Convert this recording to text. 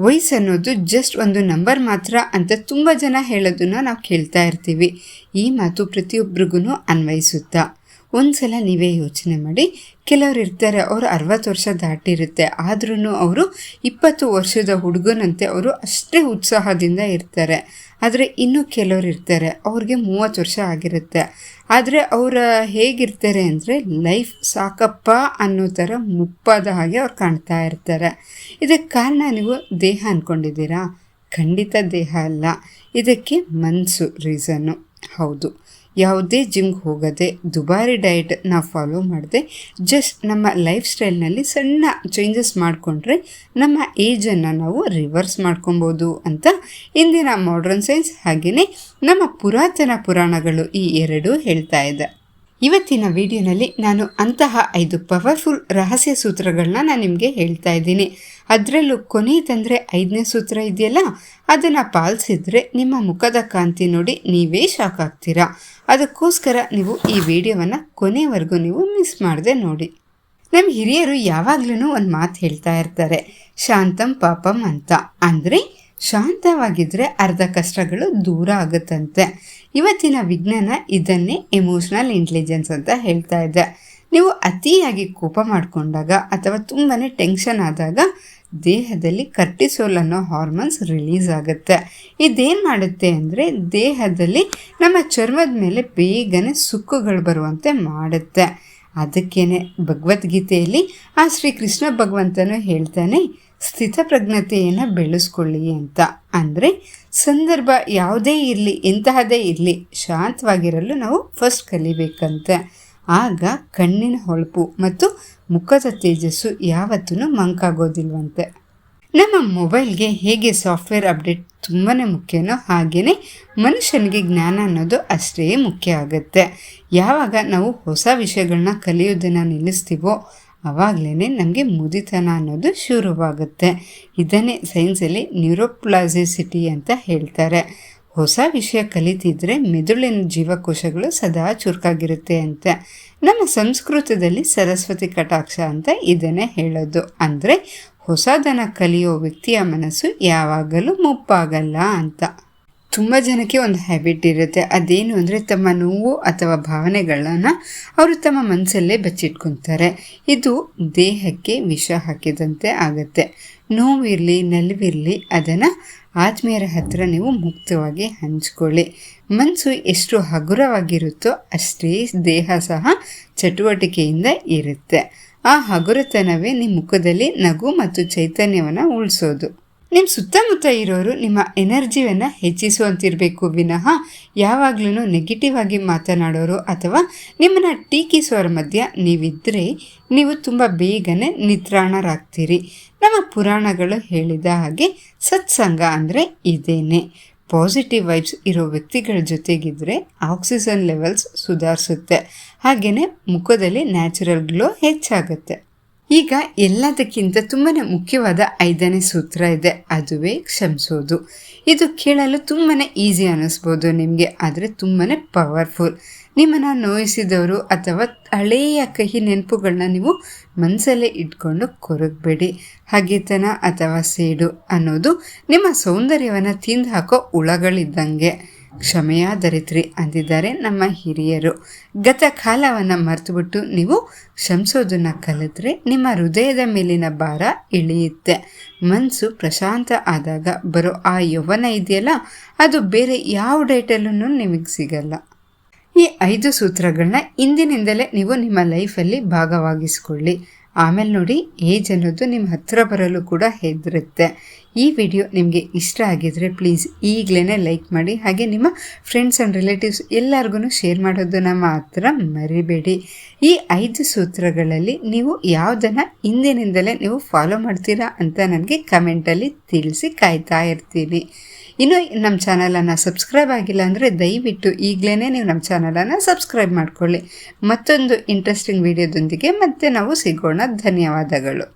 ವಯಸ್ಸನ್ನೋದು just ಒಂದು number ಮಾತ್ರ ಅಂತ ತುಂಬ ಜನ ಹೇಳೋದನ್ನ ನಾವು ಕೇಳ್ತಾ ಇರ್ತೀವಿ. ಈ ಮಾತು ಪ್ರತಿಯೊಬ್ಬರಿಗೂ ಅನ್ವಯಿಸುತ್ತಾ? ಒಂದ್ಸಲ ನೀವೇ ಯೋಚನೆ ಮಾಡಿ. ಕೆಲವ್ರು ಇರ್ತಾರೆ, ಅವರು ಅರವತ್ತು ವರ್ಷ ದಾಟಿರುತ್ತೆ. ಆದ್ರೂ ಅವರು ಇಪ್ಪತ್ತು ವರ್ಷದ ಹುಡುಗನಂತೆ ಅವರು ಅಷ್ಟೇ ಉತ್ಸಾಹದಿಂದ ಇರ್ತಾರೆ. ಆದರೆ ಇನ್ನೂ ಕೆಲವ್ರು ಇರ್ತಾರೆ, ಅವ್ರಿಗೆ ಮೂವತ್ತು ವರ್ಷ ಆಗಿರುತ್ತೆ. ಆದರೆ ಅವರ ಹೇಗಿರ್ತಾರೆ ಅಂದರೆ ಲೈಫ್ ಸಾಕಪ್ಪ ಅನ್ನೋ ಥರ ಮುಪ್ಪಾದ ಹಾಗೆ ಅವ್ರು ಕಾಣ್ತಾ ಇರ್ತಾರೆ. ಇದಕ್ಕೆ ಕಾರಣ ನೀವು ದೇಹ ಅಂದ್ಕೊಂಡಿದ್ದೀರಾ ಖಂಡಿತ ದೇಹ ಅಲ್ಲ. ಇದಕ್ಕೆ ಮನಸ್ಸು ರೀಸನ್ನು. ಹೌದು. ಯಾವುದೇ ಜಿಮ್ಗೆ ಹೋಗದೆ ದುಬಾರಿ ಡಯಟ್ ನಾವು ಫಾಲೋ ಮಾಡದೆ ಜಸ್ಟ್ ನಮ್ಮ ಲೈಫ್ ಸ್ಟೈಲ್ನಲ್ಲಿ ಸಣ್ಣ ಚೇಂಜಸ್ ಮಾಡಿಕೊಂಡ್ರೆ ನಮ್ಮ ಏಜನ್ನು ನಾವು ರಿವರ್ಸ್ ಮಾಡ್ಕೊಬೋದು ಅಂತ ಇಂದಿನ ಮಾಡ್ರನ್ ಸೈನ್ಸ್ ಹಾಗೆಯೇ ನಮ್ಮ ಪುರಾತನ ಪುರಾಣಗಳು ಈ ಎರಡೂ ಹೇಳ್ತಾ ಇದೆ. ಇವತ್ತಿನ ವಿಡಿಯೋನಲ್ಲಿ ನಾನು ಅಂತಹ ಐದು ಪವರ್ಫುಲ್ ರಹಸ್ಯ ಸೂತ್ರಗಳನ್ನ ನಾನು ನಿಮಗೆ ಹೇಳ್ತಾ ಇದ್ದೀನಿ. ಅದರಲ್ಲೂ ಕೊನೆಯದಂದರೆ ಐದನೇ ಸೂತ್ರ ಇದೆಯಲ್ಲ? ಅದನ್ನು ಪಾಲಿಸಿದ್ರೆ ನಿಮ್ಮ ಮುಖದ ಕಾಂತಿ ನೋಡಿ ನೀವೇ ಶಾಕ್ ಆಗ್ತೀರಾ ಅದಕ್ಕೋಸ್ಕರ ನೀವು ಈ ವಿಡಿಯೋವನ್ನು ಕೊನೆವರೆಗೂ ನೀವು ಮಿಸ್ ಮಾಡದೆ ನೋಡಿ. ನಮ್ಮ ಹಿರಿಯರು ಯಾವಾಗ್ಲೂ ಒಂದು ಮಾತು ಹೇಳ್ತಾ ಇರ್ತಾರೆ, ಶಾಂತಂ ಪಾಪಂ ಅಂತ. ಅಂದರೆ ಶಾಂತವಾಗಿದ್ದರೆ ಅರ್ಧ ಕಷ್ಟಗಳು ದೂರ ಆಗುತ್ತಂತೆ. ಇವತ್ತಿನ ವಿಜ್ಞಾನ ಇದನ್ನೇ ಎಮೋಷ್ನಲ್ ಇಂಟೆಲಿಜೆನ್ಸ್ ಅಂತ ಹೇಳ್ತಾ ಇದೆ. ನೀವು ಅತಿಯಾಗಿ ಕೋಪ ಮಾಡಿಕೊಂಡಾಗ ಅಥವಾ ತುಂಬಾ ಟೆನ್ಷನ್ ಆದಾಗ ದೇಹದಲ್ಲಿ ಕರ್ಟಿಸೋಲ್ ಅನ್ನೋ ಹಾರ್ಮೋನ್ಸ್ ರಿಲೀಸ್ ಆಗುತ್ತೆ. ಇದೇನು ಮಾಡುತ್ತೆ ಅಂದರೆ ದೇಹದಲ್ಲಿ ನಮ್ಮ ಚರ್ಮದ ಮೇಲೆ ಬೇಗನೆ ಸುಕ್ಕುಗಳು ಬರುವಂತೆ ಮಾಡುತ್ತೆ. ಅದಕ್ಕೇನೆ ಭಗವದ್ಗೀತೆಯಲ್ಲಿ ಆ ಶ್ರೀಕೃಷ್ಣ ಭಗವಂತನು ಹೇಳ್ತಾನೆ ಸ್ಥಿತಪ್ರಜ್ಞತೆಯನ್ನು ಬೆಳೆಸ್ಕೊಳ್ಳಿ ಅಂತ. ಅಂದರೆ ಸಂದರ್ಭ ಯಾವುದೇ ಇರಲಿ ಎಂತಹದೇ ಇರಲಿ, ಶಾಂತವಾಗಿರಲು ನಾವು ಫಸ್ಟ್ ಕಲಿಬೇಕಂತೆ. ಆಗ ಕಣ್ಣಿನ ಹೊಳಪು ಮತ್ತು ಮುಖದ ತೇಜಸ್ಸು ಯಾವತ್ತೂ ಮಂಕಾಗೋದಿಲ್ವಂತೆ. ನಮ್ಮ ಮೊಬೈಲ್ಗೆ ಹೇಗೆ ಸಾಫ್ಟ್ವೇರ್ ಅಪ್ಡೇಟ್ ತುಂಬಾ ಮುಖ್ಯನೋ ಹಾಗೆಯೇ ಮನುಷ್ಯನಿಗೆ ಜ್ಞಾನ ಅನ್ನೋದು ಅಷ್ಟೇ ಮುಖ್ಯ ಆಗುತ್ತೆ. ಯಾವಾಗ ನಾವು ಹೊಸ ವಿಷಯಗಳನ್ನ ಕಲಿಯೋದನ್ನು ನಿಲ್ಲಿಸ್ತೀವೋ ಆವಾಗಲೇ ನಮಗೆ ಮುದಿತನ ಅನ್ನೋದು ಶುರುವಾಗುತ್ತೆ. ಇದನ್ನೇ ಸೈನ್ಸಲ್ಲಿ ನ್ಯೂರೋಪ್ಲಾಸಿಸಿಟಿ ಅಂತ ಹೇಳ್ತಾರೆ. ಹೊಸ ವಿಷಯ ಕಲಿತಿದ್ರೆ ಮೆದುಳಿನ ಜೀವಕೋಶಗಳು ಸದಾ ಚುರುಕಾಗಿರುತ್ತೆ ಅಂತ. ನಮ್ಮ ಸಂಸ್ಕೃತದಲ್ಲಿ ಸರಸ್ವತಿ ಕಟಾಕ್ಷ ಅಂತ ಇದನ್ನೇ ಹೇಳೋದು. ಅಂದರೆ ಹೊಸದನ್ನು ಕಲಿಯೋ ವ್ಯಕ್ತಿಯ ಮನಸ್ಸು ಯಾವಾಗಲೂ ಮುಪ್ಪಾಗಲ್ಲ ಅಂತ. ತುಂಬ ಜನಕ್ಕೆ ಒಂದು ಹ್ಯಾಬಿಟ್ ಇರುತ್ತೆ. ಅದೇನು ಅಂದರೆ ತಮ್ಮ ನೋವು ಅಥವಾ ಭಾವನೆಗಳನ್ನ ಅವರು ತಮ್ಮ ಮನಸ್ಸಲ್ಲೇ ಬಚ್ಚಿಟ್ಕೊತಾರೆ. ಇದು ದೇಹಕ್ಕೆ ವಿಷ ಹಾಕಿದಂತೆ ಆಗುತ್ತೆ. ನೋವಿರಲಿ ನಲಿವಿರಲಿ ಅದನ್ನು ಆತ್ಮೀಯರ ಹತ್ರ ನೀವು ಮುಕ್ತವಾಗಿ ಹಂಚ್ಕೊಳ್ಳಿ. ಮನಸ್ಸು ಎಷ್ಟು ಹಗುರವಾಗಿರುತ್ತೋ ಅಷ್ಟೇ ದೇಹ ಸಹ ಚಟುವಟಿಕೆಯಿಂದ ಇರುತ್ತೆ. ಆ ಹಗುರತನವೇ ನಿಮ್ಮ ಮುಖದಲ್ಲಿ ನಗು ಮತ್ತು ಚೈತನ್ಯವನ್ನು ಉಳಿಸೋದು. ನಿಮ್ಮ ಸುತ್ತಮುತ್ತ ಇರೋರು ನಿಮ್ಮ ಎನರ್ಜಿಯನ್ನು ಹೆಚ್ಚಿಸುವಂತಿರಬೇಕು. ವಿನಃ ಯಾವಾಗಲೂ ನೆಗೆಟಿವ್ ಆಗಿ ಮಾತನಾಡೋರು ಅಥವಾ ನಿಮ್ಮನ್ನು ಟೀಕಿಸೋರ ಮಧ್ಯ ನೀವಿದ್ದರೆ ನೀವು ತುಂಬ ಬೇಗನೆ ನಿತ್ರಾಣರಾಗ್ತೀರಿ ನಮ್ಮ ಪುರಾಣಗಳು ಹೇಳಿದ ಹಾಗೆ ಸತ್ಸಂಗ ಅಂದರೆ ಇದೇನೆ. ಪಾಸಿಟಿವ್ ವೈಬ್ಸ್ ಇರೋ ವ್ಯಕ್ತಿಗಳ ಜೊತೆಗಿದ್ದರೆ ಆಕ್ಸಿಜನ್ ಲೆವೆಲ್ಸ್ ಸುಧಾರಿಸುತ್ತೆ. ಹಾಗೆಯೇ ಮುಖದಲ್ಲಿ ನ್ಯಾಚುರಲ್ ಗ್ಲೋ ಹೆಚ್ಚಾಗುತ್ತೆ. ಈಗ ಎಲ್ಲದಕ್ಕಿಂತ ತುಂಬಾ ಮುಖ್ಯವಾದ ಐದನೇ ಸೂತ್ರ ಇದೆ. ಅದುವೇ ಕ್ಷಮಿಸೋದು. ಇದು ಕೇಳಲು ತುಂಬಾ ಈಸಿ ಅನ್ನಿಸ್ಬೋದು ನಿಮಗೆ, ಆದರೆ ತುಂಬಾ ಪವರ್ಫುಲ್ ನಿಮ್ಮನ್ನು ನೋಯಿಸಿದವರು ಅಥವಾ ಹಳೆಯ ಕಹಿ ನೆನಪುಗಳನ್ನ ನೀವು ಮನಸ್ಸಲ್ಲೇ ಇಟ್ಕೊಂಡು ಕೊರಗಬೇಡಿ. ಹಗೆತನ ಅಥವಾ ಸೇಡು ಅನ್ನೋದು ನಿಮ್ಮ ಸೌಂದರ್ಯವನ್ನು ತಿಂದು ಹಾಕೋ ಹುಳಗಳಿದ್ದಂಗೆ. ಕ್ಷಮೆಯ ಅಂದಿದ್ದಾರೆ ನಮ್ಮ ಹಿರಿಯರು. ಗತ ಕಾಲವನ್ನು ಮರೆತುಬಿಟ್ಟು ನೀವು ಕ್ಷಮಿಸೋದನ್ನು ಕಲಿತ್ರೆ ನಿಮ್ಮ ಹೃದಯದ ಮೇಲಿನ ಭಾರ ಇಳಿಯುತ್ತೆ. ಮನಸ್ಸು ಪ್ರಶಾಂತ ಆದಾಗ ಬರೋ ಆ ಯೌವನ ಇದೆಯಲ್ಲ, ಅದು ಬೇರೆ ಯಾವ ಡೇಟಲ್ಲೂ ನಿಮಗೆ ಸಿಗಲ್ಲ. ಈ ಐದು ಸೂತ್ರಗಳನ್ನ ಇಂದಿನಿಂದಲೇ ನೀವು ನಿಮ್ಮ ಲೈಫಲ್ಲಿ ಭಾಗವಾಗಿಸ್ಕೊಳ್ಳಿ. ಆಮೇಲೆ ನೋಡಿ, ಏಜ್ ಅನ್ನೋದು ನಿಮ್ಮ ಹತ್ತಿರ ಬರಲು ಕೂಡ ಹೆದರುತ್ತೆ. ಈ ವಿಡಿಯೋ ನಿಮಗೆ ಇಷ್ಟ ಆಗಿದ್ರೆ ಪ್ಲೀಸ್ ಈಗಲೇ ಲೈಕ್ ಮಾಡಿ, ಹಾಗೆ ನಿಮ್ಮ ಫ್ರೆಂಡ್ಸ್ ಆ್ಯಂಡ್ ರಿಲೇಟಿವ್ಸ್ ಎಲ್ಲರಿಗೂ ಶೇರ್ ಮಾಡೋದನ್ನು ಮಾತ್ರ ಮರಿಬೇಡಿ. ಈ ಐದು ಸೂತ್ರಗಳಲ್ಲಿ ನೀವು ಯಾವುದನ್ನು ಹಿಂದಿನಿಂದಲೇ ನೀವು ಫಾಲೋ ಮಾಡ್ತೀರಾ ಅಂತ ನನಗೆ ಕಮೆಂಟಲ್ಲಿ ತಿಳಿಸಿ ಕಾಯ್ತಾ ಇರ್ತೀನಿ. ಇನ್ನು ನಮ್ಮ ಚಾನಲನ್ನು ಸಬ್ಸ್ಕ್ರೈಬ್ ಆಗಿಲ್ಲ ಅಂದರೆ ದಯವಿಟ್ಟು ಈಗಲೇ ನೀವು ನಮ್ಮ ಚಾನಲನ್ನು ಸಬ್ಸ್ಕ್ರೈಬ್ ಮಾಡ್ಕೊಳ್ಳಿ. ಮತ್ತೊಂದು ಇಂಟ್ರೆಸ್ಟಿಂಗ್ ವಿಡಿಯೋದೊಂದಿಗೆ ಮತ್ತೆ ನಾವು ಸಿಗೋಣ. ಧನ್ಯವಾದಗಳು.